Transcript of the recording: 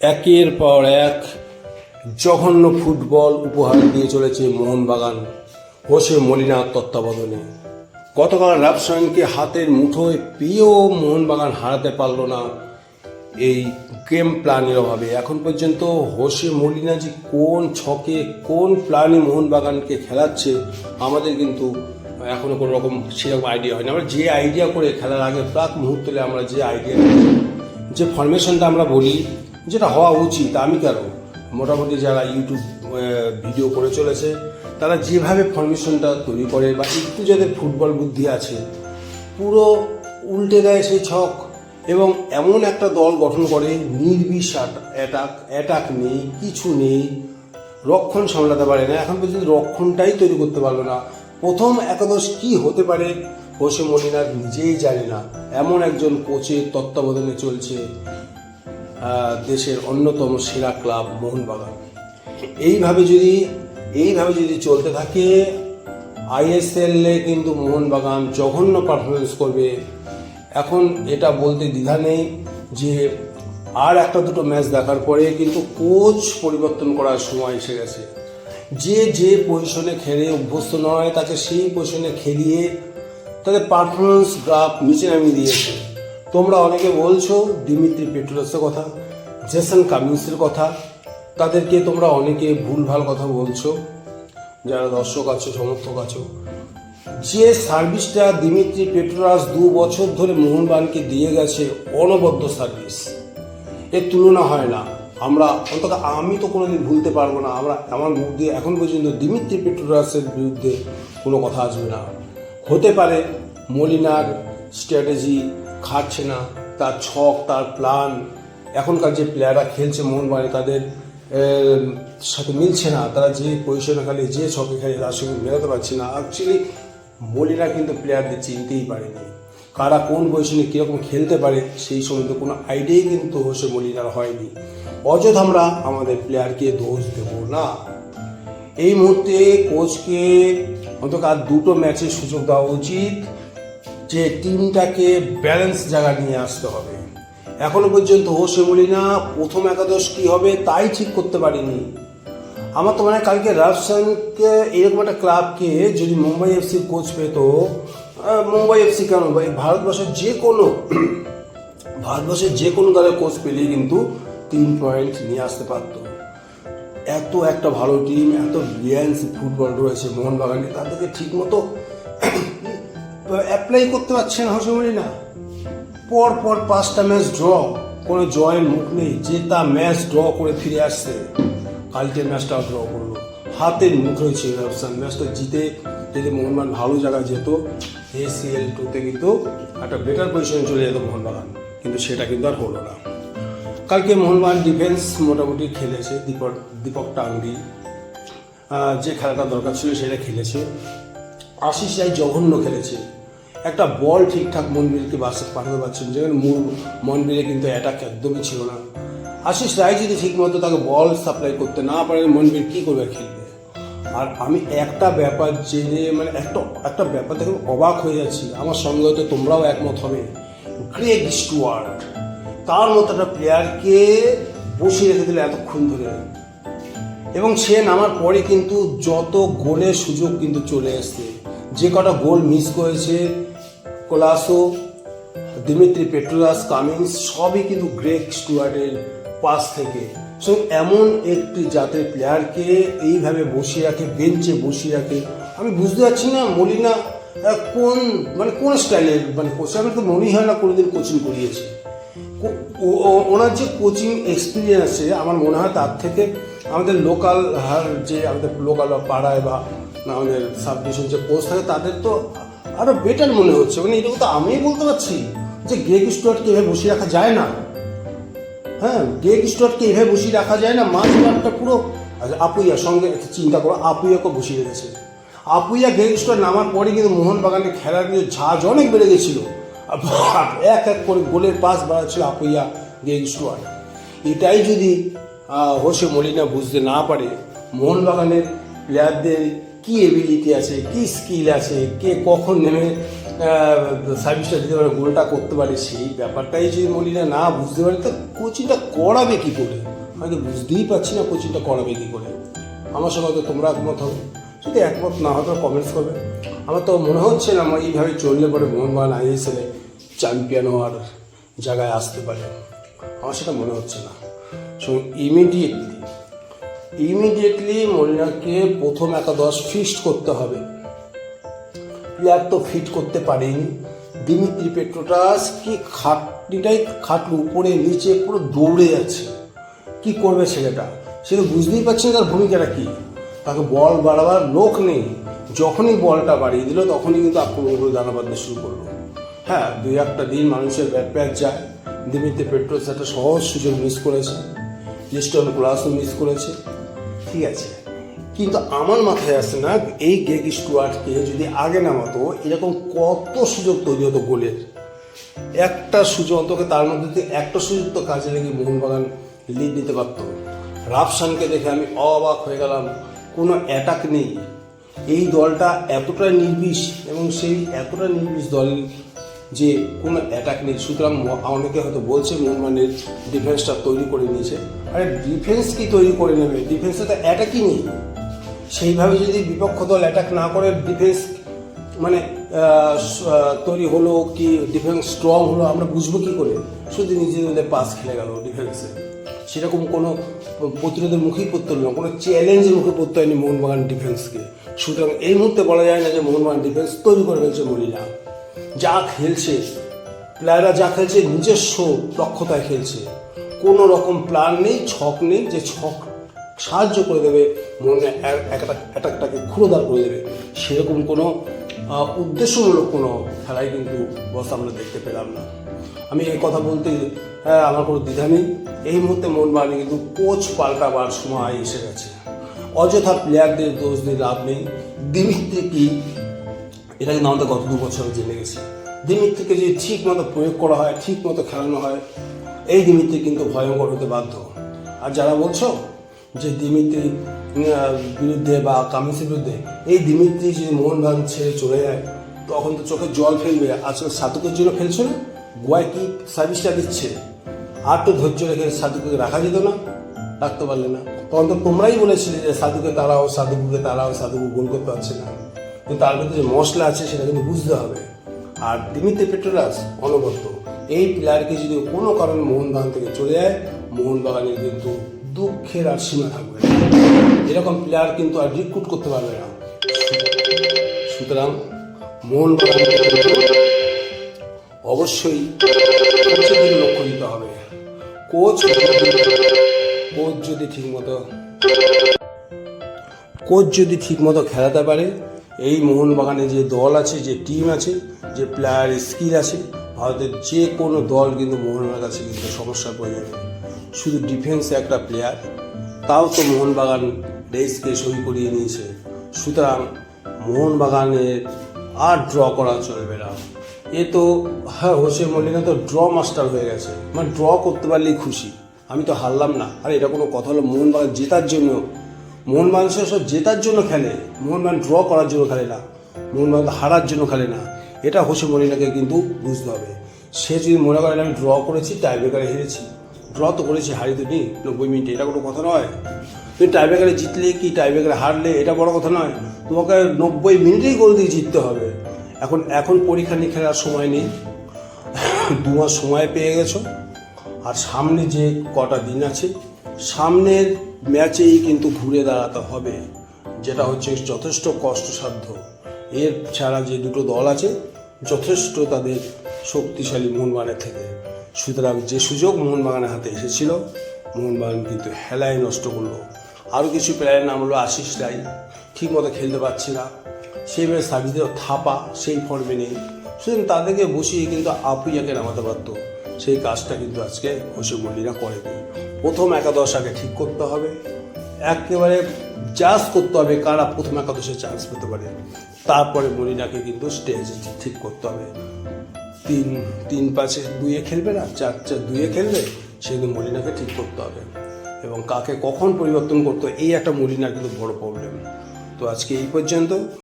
একের পর এক জঘন্য ফুটবল উপহার দিয়ে চলেছে মোহনবাগান, হোসে মলিনার তত্ত্বাবধানে। গতকাল রাফসানকে হাতের মুঠোয় পেয়েও মোহনবাগান হারাতে পারল না এই গেম প্ল্যানের অভাবে। এখন পর্যন্ত হোসে মলিনা যে কোন ছকে, কোন প্ল্যানে মোহনবাগানকে খেলাচ্ছে, আমাদের কিন্তু এখনও কোনো রকম সেরকম আইডিয়া হয়নি। আমরা যে আইডিয়া করে খেলার আগে প্রাক মুহূর্তে আমরা যে আইডিয়া যে ফরমেশনটা আমরা বলি যেটা হওয়া উচিত, আমি কেন? মোটামুটি যারা ইউটিউব ভিডিও করে চলেছে, তারা যেভাবে ফরমেশনটা তৈরি করে বা একটু যাদের ফুটবল বুদ্ধি আছে, পুরো উল্টে দেয় সেই ছক। এবং এমন একটা দল গঠন করে, নির্বিষ অ্যাটাক অ্যাটাক নেই, কিছু নেই, রক্ষণ সামলাতে পারে না, এখন পর্যন্ত রক্ষণটাই তৈরি করতে পারল না। প্রথম একাদশ কি হতে পারে হোসে মলিনার নিজেই জানে না। এমন একজন কোচের তত্ত্বাবধানে চলছে দেশের অন্যতম সেরা ক্লাব মোহনবাগান। এইভাবে যদি এইভাবে যদি চলতে থাকে আইএসএল কিন্তু মোহনবাগান জঘন্য পারফরমেন্স করবে। এখন এটা বলতে দ্বিধা নেই যে আর একটা দুটো ম্যাচ দেখার পরে কিন্তু কোচ পরিবর্তন করার সময় এসে গেছে। যে যে পজিশনে খেলে অভ্যস্ত নয়, তাকে সেই পজিশনে খেলিয়ে তাদের পারফরমেন্স গ্রাফ নিচে নামিয়ে দিয়েছে। তোমরা অনেকে বলছো ডিমিত্রি পেট্রোলসের কথা, জেসন কামিন্সের কথা। তাদেরকে তোমরা অনেকে ভুলভাল কথা বলছো, যারা দর্শক আছো, সমর্থক আছো। যে সার্ভিসটা দিমিত্রি পেট্রোরাস দু বছর ধরে মোহনবাগানকে দিয়ে গেছে, অনবদ্য সার্ভিস। এর তুলনা হয় না। আমরা অন্তত আমি তো কোনোদিন ভুলতে পারব না। আমরা আমার মুখ দিয়ে এখন পর্যন্ত দিমিত্রি পেট্রোরাসের বিরুদ্ধে কোনো কথা আসবে না। হতে পারে মলিনার স্ট্র্যাটেজি খাটছে না, তার ছক, তার প্ল্যান এখনকার যে প্লেয়াররা খেলছে মোহনবাগানে তাদের সাথে মিলছে না। তারা যে পজিশনে খেলে, যে ছকে খেলে তার সঙ্গে মেলাতে পারছে না। অ্যাকচুয়ালি মলিনা কিন্তু প্লেয়ারদের চিনতেই পারেনি। কারা কোন পজিশনে কীরকম খেলতে পারে, সেই সম্বন্ধে কোনো আইডিয়াই কিন্তু হোসে মলিনার হয়নি। অযথা আমরা আমাদের প্লেয়ারকে দোষ দেব না। এই মুহূর্তে কোচকে অন্তত আর দুটো ম্যাচের সুযোগ দেওয়া উচিত। যে টিমটাকে ব্যালেন্স জায়গা নিয়ে আসতে হবে। এখনও পর্যন্ত হোসে মলিনা প্রথম একাদশ কি হবে তাই ঠিক করতে পারিনি। আমার তো মনে কালকে রাফসানকে এরকম একটা ক্লাবকে যদি মুম্বাই এফসির কোচ পেত মুম্বাই এফসি কেন? ভাই ভারতবর্ষের যে কোনো, ভারতবর্ষের যে কোনো দলের কোচ পেলেই কিন্তু তিন পয়েন্ট নিয়ে আসতে পারতো। এত একটা ভালো টিম এত ব্রিলিয়ান্স ফুটবল রয়েছে মোহনবাগানে, তাদেরকে ঠিক মতো অ্যাপ্লাই করতে পারছে না হসমলি না? পর পর পাঁচটা ম্যাচ ড্র কোনো জয়ের মুখ নেই, যে তা ম্যাচ ড্র করে ফিরে আসছে। কালকের ম্যাচটাও ড্র করল। হাতের মুখ রয়েছে রাফসান ম্যাচটা জিতে যদি মোহনবাগান ভালো জায়গায় যেত। এসিএল টুতে কিন্তু একটা বেটার পজিশনে চলে যেত মোহনবাগান। কিন্তু সেটা কিন্তু আর হলো না। কালকে মোহনবাগান ডিফেন্স মোটামুটি খেলেছে, দীপক দীপক টাঙ্গি। যে খেলাটা দরকার ছিল সেটা খেলেছে। আশিস রায় জঘন্য খেলেছে। একটা বল ঠিকঠাক মনবীরকে বাসে পাঠাতে পারছেন যেখানে মূল মনবীরে কিন্তু অ্যাটাক একদমই ছিল না। আশিস রায় যদি ঠিকমতো তাকে বল সাপ্লাই করতে না পারে মনবীর কী করবে, খেলবে? আর আমি একটা ব্যাপার জেনে মানে একটা একটা ব্যাপার দেখে অবাক হয়ে যাচ্ছি। আমার সঙ্গে হয়তো তোমরাও একমত হবে। গ্রেগ স্টুয়ার্ট তার মতো একটা প্লেয়ারকে বসিয়ে রেখে দিলে এতক্ষণ ধরে। এবং সে নামার পরে কিন্তু যত গোলের সুযোগ কিন্তু চলে এসছে। যে কটা গোল মিস করেছে কোলাসো, দিমিত্রি পেট্রোলাস কামিন্স, সবই কিন্তু গ্রেক স্টুয়ার্টের পাস থেকে। সো এমন একটি জাতের প্লেয়ারকে এইভাবে বসিয়ে রাখে, বেঞ্চে বসিয়ে রাখে। আমি বুঝতে পারছি না, মলিনা কোন মানে কোন স্টাইলের মানে কোচ আমি তো মনেই হয় না কোনোদিন কোচিং করিয়েছে। ওনার যে কোচিং এক্সপিরিয়েন্স আছে, আমার মনে হয় তার থেকে আমাদের লোকাল যে আমাদের লোকাল বা পাড়ায় বা আমাদের সাব যে কোচ থাকে, তাদের তো আরও বেটার মনে হচ্ছে। মানে এটা তো আমি বলতে পারছি যে গ্রেগ স্টুয়ার্টকে এভাবে বসিয়ে রাখা যায় না। হ্যাঁ গ্রেগ স্টুয়ার্টকে এভাবে বসিয়ে রাখা যায় না। মাঝ মাঠটা পুরো আচ্ছা, আপুইয়ার সঙ্গে চিন্তা করো আপুইয়াকে বসিয়ে রেখেছে আপুইয়া গ্রেগ স্টুয়ার্ট নামার পরে কিন্তু মোহনবাগানের খেলার কিন্তু ঝাঁজ অনেক বেড়ে গেছিল। এক এক করে গোলের পাস বাড়াচ্ছিল আপুইয়া গ্রেগ স্টুয়ার্ট এটাই যদি হোসে মলিনা বুঝতে না পারে মোহনবাগানের প্লেয়ারদের কি এবিলিটি আছে, কি স্কিল আছে, কে কখন নেমে সার্ভিসটা দিতে পারে গোলটা করতে পারে, সেই ব্যাপারটাই যদি মলিনা না বুঝতে পারে, তো কোচিংটা করাবে কি করে? আমি তো বুঝতেই পারছি না কোচিংটা করাবে কি করে। আমার সঙ্গে হয়তো তোমরা একমত হবে যদি একমত না হতো কমেন্টস করবে। আমার তো মনে হচ্ছে না আমার এইভাবে চললে পরে মোহনবাগান আইএসএলে চ্যাম্পিয়ন হওয়ার জায়গায় আসতে পারে। আমার সেটা মনে হচ্ছে না। সো ইমিডিয়েটলি ইমিডিয়েটলি মলিনাকে প্রথম একাদশ ফিস্ট করতে হবে। প্লেয়ার তো ফিট করতে পারেনি। দিমিত্রি পেট্রোটাস কি খাটনিটাই খাটলো উপরে নিচে পুরো দৌড়ে যাচ্ছে। কি করবে ছেলেটা? সে তো বুঝতেই পারছে না তার ভূমিকাটা কী। তাকে বল বাড়াবার লোক নেই। যখনই বলটা বাড়িয়ে দিল, তখনই কিন্তু আক্রমণ করে দানা বাঁধতে শুরু করল। হ্যাঁ দুই একটা দিন মানুষের ব্যাট যায়। দিমিত্রি পেট্রোস একটা সহজ সুযোগ মিস করেছে। লিস্টন ক্লাসও মিস করেছে। ঠিক আছে। কিন্তু আমার মাথায় আসে না, এই গেগ স্টুয়ার্টকে যদি আগে নামাতো এরকম কত সুযোগ তৈরি হতো গোলের। একটা সুযোগ অন্তত তার মধ্যে একটা সুযোগ তো কাজে লেগে মোহনবাগান লিড নিতে পারতো। রাফসানকে দেখে আমি অবাক হয়ে গেলাম, কোনো অ্যাটাক নেই। এই দলটা এতটা নির্বিষ এবং সেই এতটা নির্বিষ দল যে কোনো অ্যাটাক নেই। সুতরাং অনেকে হয়তো বলছে মোহনবাগানের ডিফেন্সটা তৈরি করে নিয়েছে। আরে ডিফেন্স কি তৈরি করে নেবে? ডিফেন্সে তো অ্যাটাকই নেই। সেইভাবে যদি বিপক্ষ দল অ্যাটাক না করে ডিফেন্স মানে তৈরি হলো কি ডিফেন্স স্ট্রং হলো, আমরা বুঝব কী করে? শুধু নিজেদের পাস খেলে গেল ডিফেন্সে সেরকম কোনো প্রতিরোধের মুখেই পড়তে হলো না কোনো চ্যালেঞ্জের মুখে পড়তে হয়নি মোহনবাগান ডিফেন্সকে সুতরাং এই মুহূর্তে বলা যায় না যে মোহনবাগান ডিফেন্স তৈরি করে ফেলছে মলিনা যা খেলছে। প্লেয়াররা যা খেলছে নিজস্ব দক্ষতায় খেলছে। কোনো রকম প্ল্যান নেই ছক নেই যে ছক সাহায্য করে দেবে মনে অ্যাটাকটাকে ক্ষুরোদার করে দেবে। সেরকম কোনো উদ্দেশ্যমূলক কোনো খেলাই কিন্তু বস আমরা দেখতে পেলাম না। আমি এই কথা বলতে হ্যাঁ, আমার কোনো দ্বিধা নেই। এই মুহূর্তে মন বাড়ি কিন্তু কোচ পাল্টাবার সময় এসে গেছে। অযথা প্লেয়ারদের দোষ দিয়ে লাভ নেই। দিমিত্রি কি এটা কিন্তু আমাদের গত দু বছর জেনে গেছি দিমিত্রিকে যদি ঠিক মতো প্রয়োগ করা হয় ঠিক মতো খেলানো হয়, এই দিমিত্রি কিন্তু ভয়ঙ্কর হতে বাধ্য। আর যারা বলছো যে দিমিত্রি বিরুদ্ধে বা কামিসের বিরুদ্ধে, এই দিমিত্রি যদি মোহনবাগান ছেড়ে চলে যায়, তখন তো চোখে জল ফেলবে। আজকাল সাতুকের জন্য ফেলছো না? গোয়ায় কি সার্ভিসটা দিচ্ছে? আর তো ধৈর্য রেখে সাধুকে রাখা যেত না, রাখতে পারলে না। তখন তো তোমরাই বলেছিলে যে সাধুকে তারাও সাধুকুকে তারাও সাধুকু গোল করতে পারছে না। কিন্তু তার ভিতরে যে মশলা আছে সেটা কিন্তু বুঝতে হবে। আর দিমিত্রি পেট্রোলাস অনবদ্য। এই প্লেয়ারকে যদি কোনো কারণে মোহনবাগান থেকে চলে যায়, মোহনবাগানের কিন্তু দুঃখের আর সীমা থাকবে এরকম প্লেয়ার কিন্তু আর রিক্রুট করতে পারবে না। সুতরাং মোহনবাগানকে কিন্তু অবশ্যই কোচের লক্ষ্য দিতে হবে। কোচ কোচ যদি ঠিকমতো কোচ যদি ঠিকমতো খেলাতে পারে এই মোহনবাগানে যে দল আছে, যে টিম আছে, যে প্লেয়ার স্কিল আছে, ভারতের যে কোনো দল কিন্তু মোহনবাগানের কাছে কিন্তু সমস্যা যাবে শুধু ডিফেন্সে একটা প্লেয়ার তাও তো মোহনবাগান রেসকে সই করিয়ে নিয়েছে। সুতরাং মোহনবাগানের আর ড্র করা চলবে না। এ তো হ্যাঁ হোসে মলিনা তো ড্র মাস্টার হয়ে গেছে। মানে ড্র করতে পারলেই খুশি। আমি তো হারলাম না। আর, এটা কোনো কথা হলো? মোহনবাগান জেতার জন্য মোহনবাগান সব জেতার জন্য খেলে। মোহনবাগান ড্র করার জন্য খেলে না। মোহনবাগান হারার জন্য খেলে না। এটা হোসে মলিনাকে কিন্তু বুঝতে হবে। সে যদি মনে করেন আমি ড্র করেছি টাইব্রেকারে হেরেছি। ড্র তো করেছি, হারি তো নি নব্বই মিনিটে এটা কোনো কথা নয়। তুমি টাইব্রেকারে জিতলে কি টাইব্রেকারে হারলে? এটা বড় কথা নয়। তোমাকে নব্বই মিনিটেই গোল দিয়ে জিততে হবে। এখন এখন পরীক্ষা নিরীক্ষার আর সময় নেই। দু মাস সময় পেয়ে গেছো। আর সামনে যে কটা দিন আছে, সামনের ম্যাচেই কিন্তু ঘুরে দাঁড়াতে হবে, যেটা হচ্ছে যথেষ্ট কষ্টসাধ্য। এর ছাড়া যে দুটো দল আছে, যথেষ্ট তাদের শক্তিশালী মোহনবাগানের থেকে। সুতরাং যে সুযোগ মোহনবাগানের হাতে এসেছিল, মোহনবাগান কিন্তু হেলায় নষ্ট করল। আরও কিছু প্লেয়ারের নাম হলো আশিস রায়। ঠিক মতো খেলতে পারছে না। সেই সেইভাবে সার্ভিসের থাপা সেই ফর্মে নেই। সুতরাং তাদেরকে বসিয়ে কিন্তু আপুইয়াকে নামাতে পারতো সেই কাজটা কিন্তু আজকে হোসে মল্লিরা করেনি। প্রথম একাদশ আগে ঠিক করতে হবে। একেবারে জাজ করতে হবে কারা প্রথম একাদশে চান্স পেতে পারে। তারপরে মলিনাকে কিন্তু স্টেজ ঠিক করতে হবে। তিন তিন পাঁচে দুইয়ে খেলবে না? চার চার, দুইয়ে খেলবে? সেগুলো মলিনাকে ঠিক করতে হবে। এবং কাকে কখন পরিবর্তন করতে এই একটা মলিনার কিন্তু বড় প্রবলেম তো আজকে এই পর্যন্ত।